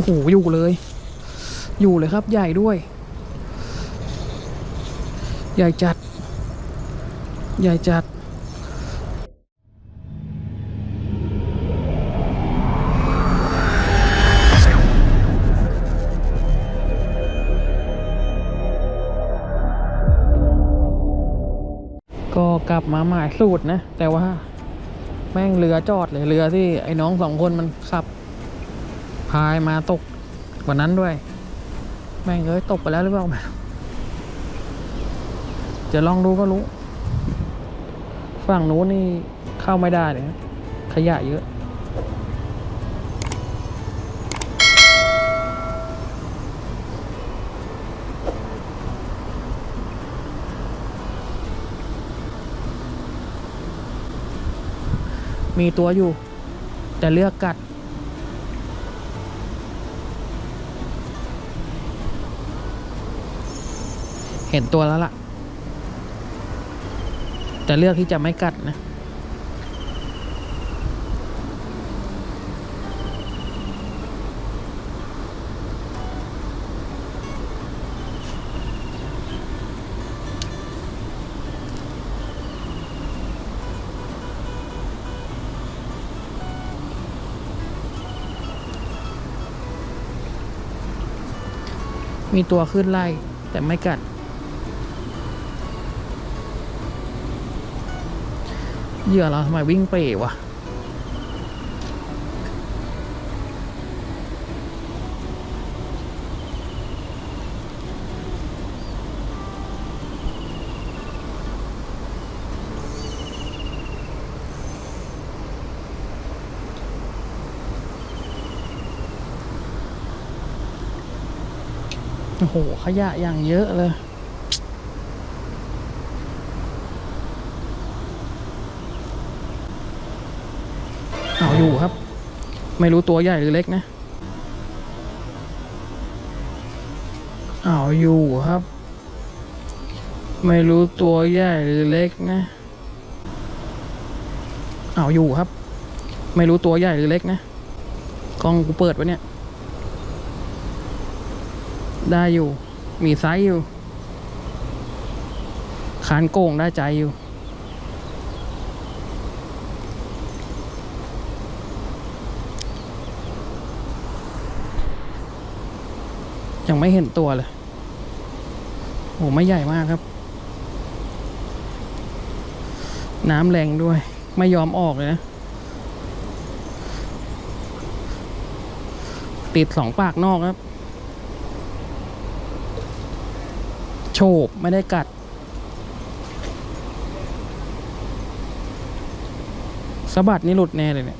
อ้โหอยู่เลย อยู่เลยครับ ใหญ่ด้วย ใหญ่จัด ใหญ่จัดก็กลับมาหมายสูตรนะ แต่ว่าแม่งเรือจอดเลยเรือที่ไอ้น้องสองคนมันขับ พายมาตกกว่านั้นด้วย แม่งเอ้ยตกไปแล้วหรือเปล่าไม่จะลองดูก็รู้ ฝั่งนู้นนี่เข้าไม่ได้เลยขยะเยอะ มีตัวอยู่ แต่เลือกกัด เห็นตัวแล้วล่ะ แต่เลือกที่จะไม่กัดนะ มีตัวขึ้นไล่แต่ไม่กัด เหยื่อเราทำไมวิ่งเป๋วะโอ้โห ขยะอย่างเยอะเลย เอาอยู่ครับ ไม่รู้ตัวใหญ่หรือเล็กนะเอาอยู่ครับ ไม่รู้ตัวใหญ่หรือเล็กนะเอาอยู่ครับ ไม่รู้ตัวใหญ่หรือเล็กนะกล้องกูเปิดไว้เนี่ย ได้อยู่ มีไซส์อยู่คานโก่งได้ใจอยู่ ยังไม่เห็นตัวเลยโหไม่ใหญ่มากครับ น้ำแรงด้วย ไม่ยอมออกเลยนะ ติดสองปากนอกครับ โฉบไม่ได้กัด สะบัดนี่หลุดแน่เลยเนี่ย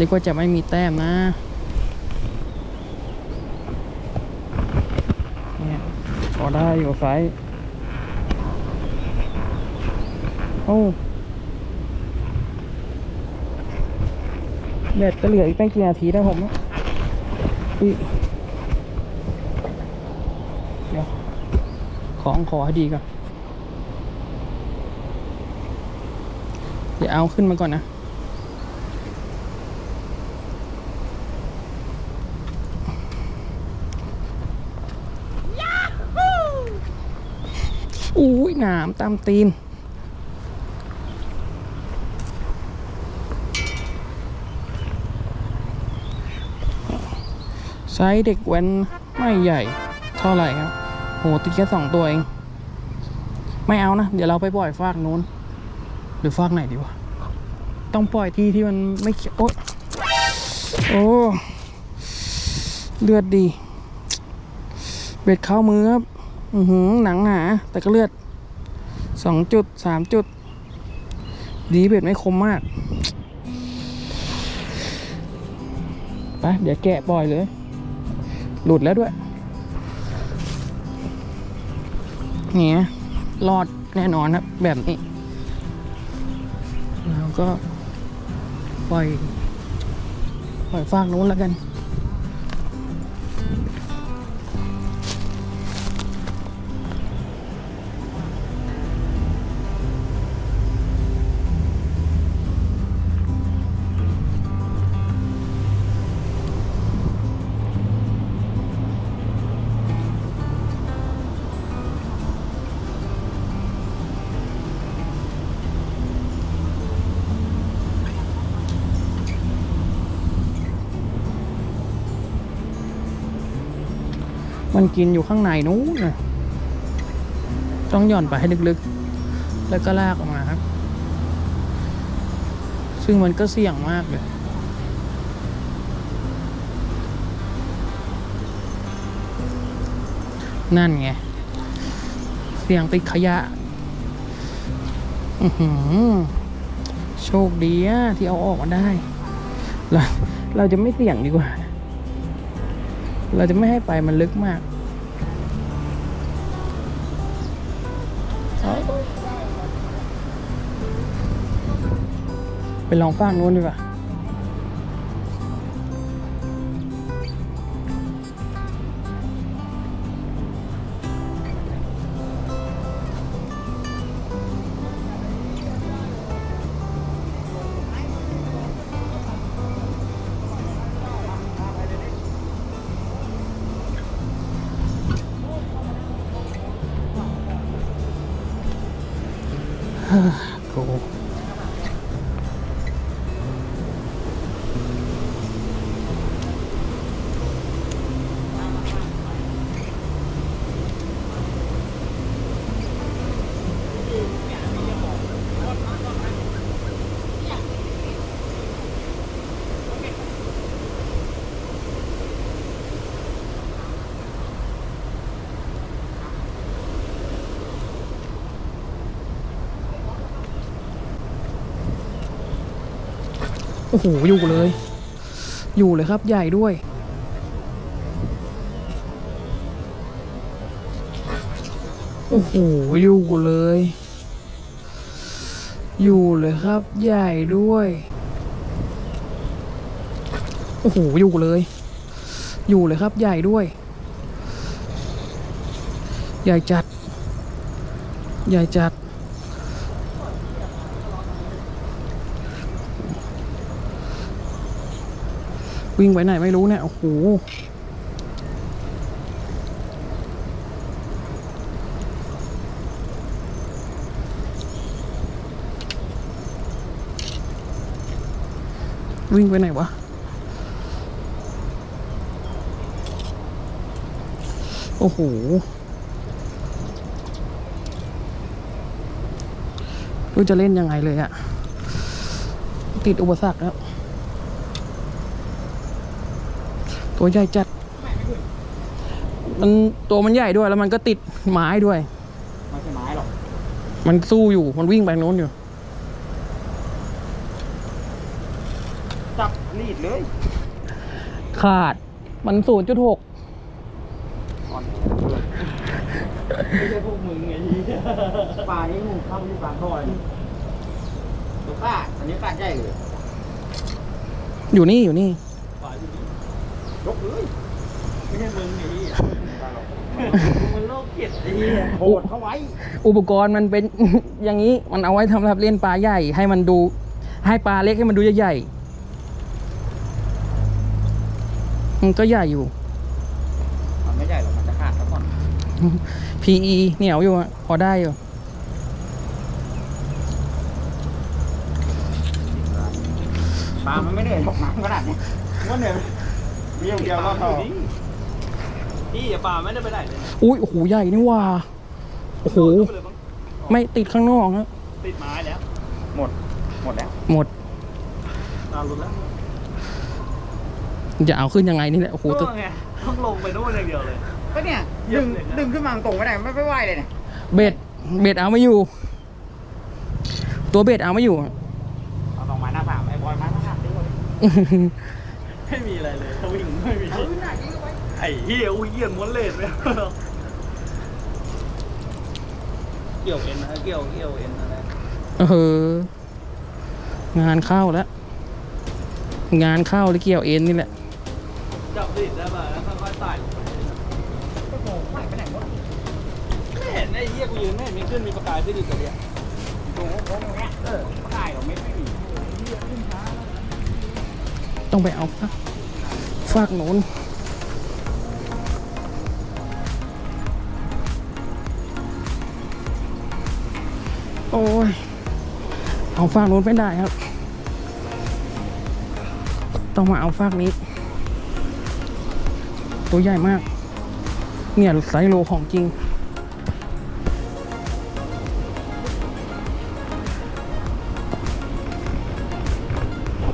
นึกว่าจะไม่มีแต้มนะเนี่ยพอได้อยู่ไซส์โอ้เบ็ดจะเหลืออีกไม่กี่นาทีนะผมอุ๊ยเดี๋ยว ของขอให้ดีก่อน เดี๋ยวเอาขึ้นมาก่อนนะ อุ้ยหนามตามตีน ไซส์เด็กแว้นไม่ใหญ่เท่าไหร่ครับ โหติดแค่สองตัวเอง ไม่เอานะ เดี๋ยวเราไปปล่อยฟากนู้น หรือฟากไหนดีวะ ต้องปล่อยที่ที่มันไม่โอ๊ยโอ้เลือดดี เบ็ดเข้ามือครับ อือหือหนังหนาแต่ก็เลือด สองจุดสามจุด ดีเบ็ดไม่คมมากไปเดี๋ยวแกะปล่อยเลย หลุดแล้วด้วย เนี่ยรอดแน่นอนครับ แบบนี้ แล้วก็ปล่อย ปล่อยฟากนู้นแล้วกัน มันกินอยู่ข้างในนู้นนะต้องหย่อนไปให้ลึกๆ แล้วก็ลากออกมาครับ ซึ่งมันก็เสี่ยงมากเลยนั่นไง เสี่ยงติดขยะอือหือโชคดีอะที่เอาออกมาได้ เราเราจะไม่เสี่ยงดีกว่า เราจะไม่ให้ไปมันลึกมาก ไปลองฟากนู้นดีกว่า โอ้โห อยู่เลย อยู่เลยครับใหญ่ด้วย โอ้โห อยู่เลย อยู่เลยครับใหญ่ด้วย โอ้โห อยู่เลย อยู่เลยครับใหญ่ด้วย ใหญ่จัด ใหญ่จัด วิ่งไปไหนไม่รู้เนี่ย โอ้โห วิ่งไปไหนวะ โอ้โห รู้จะเล่นยังไงเลยอะ ติดอุปสรรคแล้ว ตัวใหญ่จัด มันตัวมันใหญ่ด้วยแล้วมันก็ติดไม้ด้วยไม่ใช่ไม้หรอก มันสู้อยู่ มันวิ่งไปโน้นอยู่ จับรีดเลย ขาด มันศูนย์จุดหกอ่อนไม่ใช่พวกมึงไงที่ปลานี่มึงเข้าไปที่ปลาทอดตัวป้าอันนี้ปลาใหญ่เลยอยู่นี่อยู่นี่ปลาอยู่นี่ ยกเลยไม่ใช่มึงไงที่มันโลกเกียดไอ้เหี้ยโหดเข้าไว้ อุปกรณ์มันเป็น อย่างนี้มันเอาไว้ทำรับเล่นปลาใหญ่ ให้มันดู ให้ปลาเล็กให้มันดูใหญ่ๆมันก็ใหญ่อยู่ มันไม่ใหญ่หรอกมันจะขาดซะก่อน PE เหนียวอยู่อะพอได้อยู่ปลามันไม่ได้ตกน้ำขนาดนี้ว่าเนี่ย เดียวเดียวก็พอพี่ปลาไม่ได้ไปไหนเลยนะอุ้ยโอ้โหใหญ่นี่ว่า โอ้โหโดดเข้าไปเลยมั้งไม่ติดข้างนอกครับติดไม้แล้ว หมด หมดแล้ว หมดตามรุนแล้วจะเอาขึ้นยังไงนี่แหละโอ้โหก็ไงต้องลงไปนู่นอย่างเดียวเลย ก็เนี่ยเยี่ดึยมงเลยนะดึงขึ้นมาตรงไม่ได้ไม่ไม่ไหวเลยเนี่ย เบ็ด เบ็ดเอาไม่อยู่ ตัวเบ็ดเอาไม่อยู่เอาสองไม้หน้าสามไอ้บอยไม้หน้าสามดิวไไม่มีเอาขึ้นหน้าดิวไว้ไอ้เฮียอุ้ยเยี่ยนม้วนเลนไปเกี่ยวเอ็นนะเกี่ยวเกี่ยวเอ็นอะไรเอองานเข้าแล้ว งานเข้าหรือเกี่ยวเอ็นนี่แหละ จับติดได้ป่ะแล้วค่อยๆไต่ลงไปโอ้โหไหวไปไหนหมดไม่เห็นไอ้เหี้ยกูยืนไม่เห็นมีขึ้นมีประกายขึ้นอีกเลยอะตรงโค้งตรงเนี้ยเออไม่ได้หรอกไม่ไม่มีต้องไปเอาฟา กฟากโน้นโอ้ย เอาฟากโน้นไม่ได้ครับ ต้องมาเอาฟากนี้ ตัวใหญ่มาก เนี่ยไซโลของจริง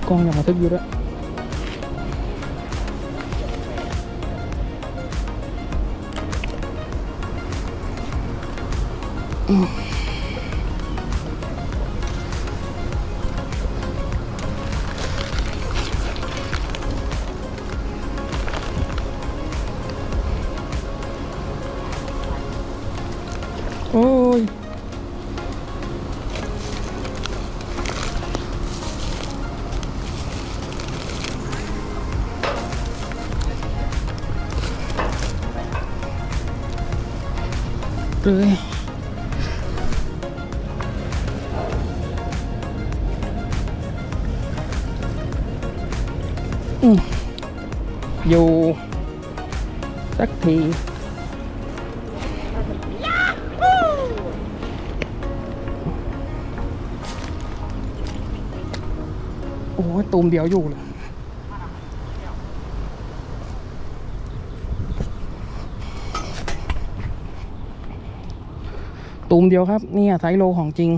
กล้องยังมาทึกอยู่ด้วย โอ้ โอ้ตูมเดียวอยู่เลยตูมเดียวครับนี่ไซส์โลของจริง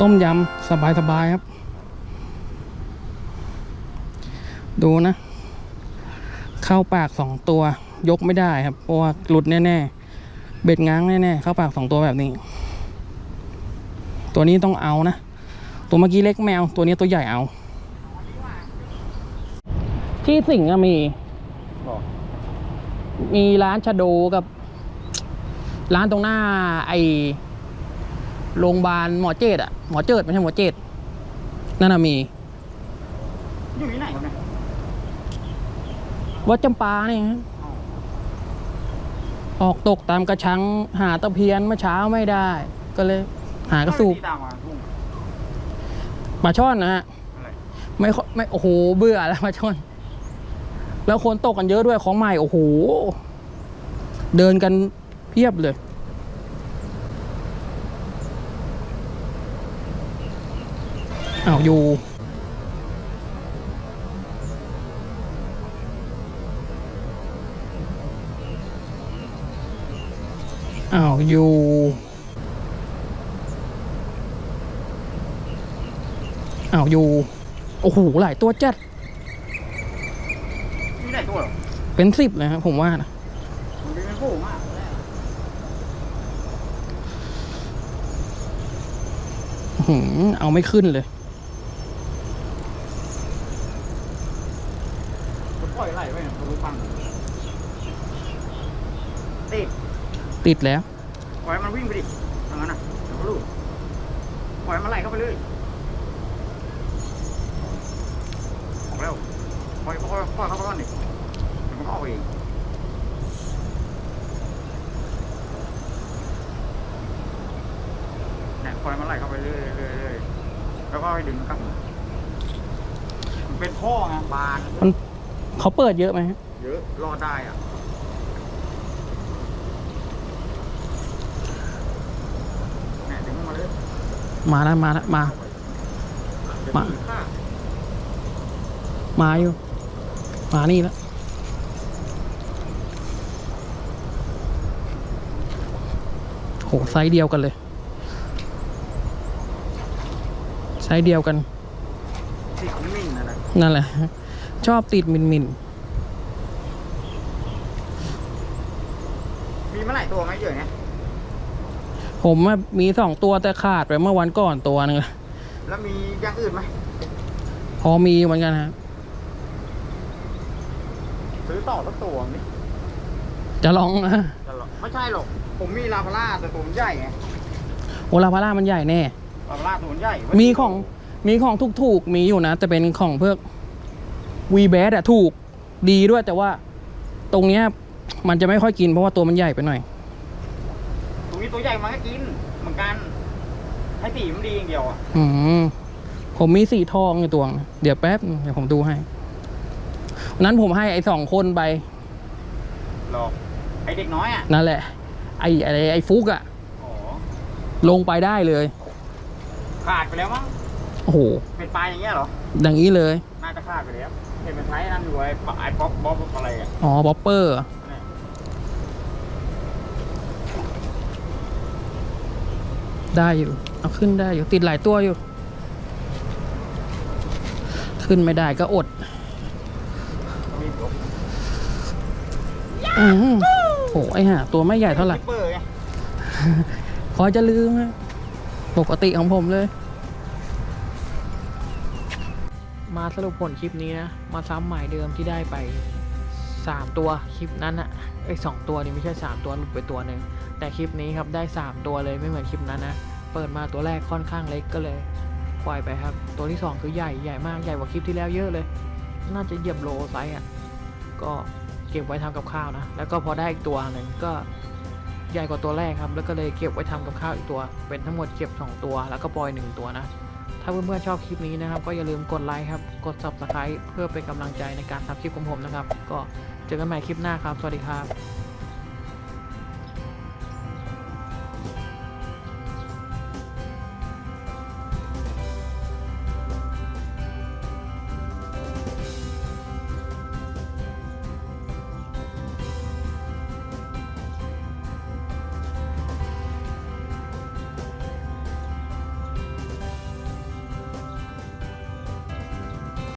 ต้มยำสบายๆครับ ดูนะ เข้าปากสองตัวยกไม่ได้ครับ เพราะว่าหลุดแน่ๆ เบ็ดง้างแน่ๆ เข้าปากสองตัวแบบนี้ ตัวนี้ต้องเอานะ ตัวเมื่อกี้เล็กแมวตัวนี้ตัวใหญ่เอา ที่สิงห์อะมีบอกมีร้านชะโดกับ ร้านตรงหน้า ไอโรงพยาบาลหมอเจดอะหมอเจิดไม่ใช่หมอเจดนั่นน่ะมี อยู่ที่ไหนครับเนี่ยวัดจำปาเนี่ยฮะออกตกตามกระชังหาตะเพียนเมื่อเช้าไม่ได้ ก็เลยหากระสูบ ที่ตามมาทุ่ง ปลาช่อนนะฮะอะไรไม่ค่อยไม่โอ้โหเบื่อแล้วปลาช่อน แล้วคนตกกันเยอะด้วยของใหม่โอ้โหเดินกันเพียบเลย อ้าวอยู่อ้าวอยู่ อ้าวอยู่ โอ้โห หลายตัวจัด มีไหนตัวเหรอเป็นสิบเลยครับผมว่านะมันเป็นโผล่มากแรกอื้อหือเอาไม่ขึ้นเลย มันปล่อยไหลไปเนี่ยตัวฟังติดติดแล้ว ปล่อยมันวิ่งไปดิทางนั้นน่ะเดี๋ยวก็รู้ปล่อยมันไหลเข้าไปเลยออกแล้วปล่ อยปล่อยปล่อยเข้าไปก่อนดิเดี๋ยวมันก็ออกเองเนี่ยปล่อยมันไหลเข้าไปเรื่อยๆเรื่อยๆเรื่อยๆแล้วก็ให้ดึงกลับมามันเป็นท่อไงบานมันเขาเปิดเยอะไหมฮะเยอะรอดได้อะแหมดึงมาเลยมาแล้วมาแล้วมาเดี๋ยวมาผีฆ่ามาอยู่ มานี่แล้วโหไซส์เดียวกันเลย ไซส์เดียวกันสิของมิ่นนะนะนั่นแหละ ชอบติดมินมินมีมาหลายตัวไหมเยอะเนี่ยผมอะมีสองตัวแต่ขาดไปเมื่อวันก่อนตัวหนึงแล้วมีอย่างอื่นไหมพอมีเหมือนกันฮะซื้อ ต่อสักตัวนี่จะลองนะจะหรอกไม่ใช่หรอก ผมมีลาพาร่าแต่ตัวมันใหญ่ไงโอลาพาร่ามันใหญ่แน่ ลาพาร่าตัวมันใหญ่มีของมีของถูกๆมีอยู่นะ แต่เป็นของเพื่อวีแบดอะถูกดีด้วยแต่ว่าตรงเนี้ยมันจะไม่ค่อยกินเพราะว่าตัวมันใหญ่ไปหน่อย ตรงนี้ตัวใหญ่มันก็กินเหมือนกันให้สีมันดีอย่างเดียวอะอืมผมมีสีทองอยู่ตัวนึงเดี๋ยวแป๊บนึงเดี๋ยวผมดูให้วั นนั้นผมให้ไอ้สองคนไปหรอกไอเด็กน้อยอะนั่นแหละ ไอ้อะไรไอ้ฟุกอะอ๋อลงไปได้เลย ขาดไปแล้วมั้งโอ้โห เป็นปลาอย่างเงี้ยเหรออย่างนี้เลย น่าจะขาดไปแล้วเห็นมันใช้นั่นอยู่ไอ้ปะไอ้ป๊อปบ๊อบอะไรอะอ๋อบ๊อปเปอร์เนี่ยได้อยู่เอาขึ้นได้อยู่ติดหลายตัวอยู่ ขึ้นไม่ได้ก็อด มีตัว อือหือโหไอ้ห่าตัวไม่ใหญ่เท่าไหร่คิปเปอร์ไงพอจะลืมอะปกติของผมเลย มาสรุปผลคลิปนี้นะ มาซ้ำหมายเดิมที่ได้ไป 3 ตัวคลิปนั้นอะไอ้สองตัวนี่ไม่ใช่ 3 ตัวหลุดไปตัวหนึ่งแต่คลิปนี้ครับได้ 3 ตัวเลยไม่เหมือนคลิปนั้นนะเปิดมาตัวแรกค่อนข้างเล็กก็เลยปล่อยไปครับ ตัวที่ 2 คือใหญ่ใหญ่มากใหญ่กว่าคลิปที่แล้วเยอะเลย น่าจะเหยียบโลไซส์อะก็ เก็บไว้ทำกับข้าวนะ แล้วก็พอได้อีกตัวหนึ่งก็ใหญ่กว่าตัวแรกครับ แล้วก็เลยเก็บไว้ทำกับข้าวอีกตัว เป็นทั้งหมดเก็บ 2 ตัว แล้วก็ปล่อย 1 ตัวนะ ถ้าเพื่อนๆชอบคลิปนี้นะครับ ก็อย่าลืมกดไลค์ครับ กด subscribe เพื่อเป็นกำลังใจในการทำคลิปของผมนะครับ ก็เจอกันใหม่คลิปหน้าครับ สวัสดีครับ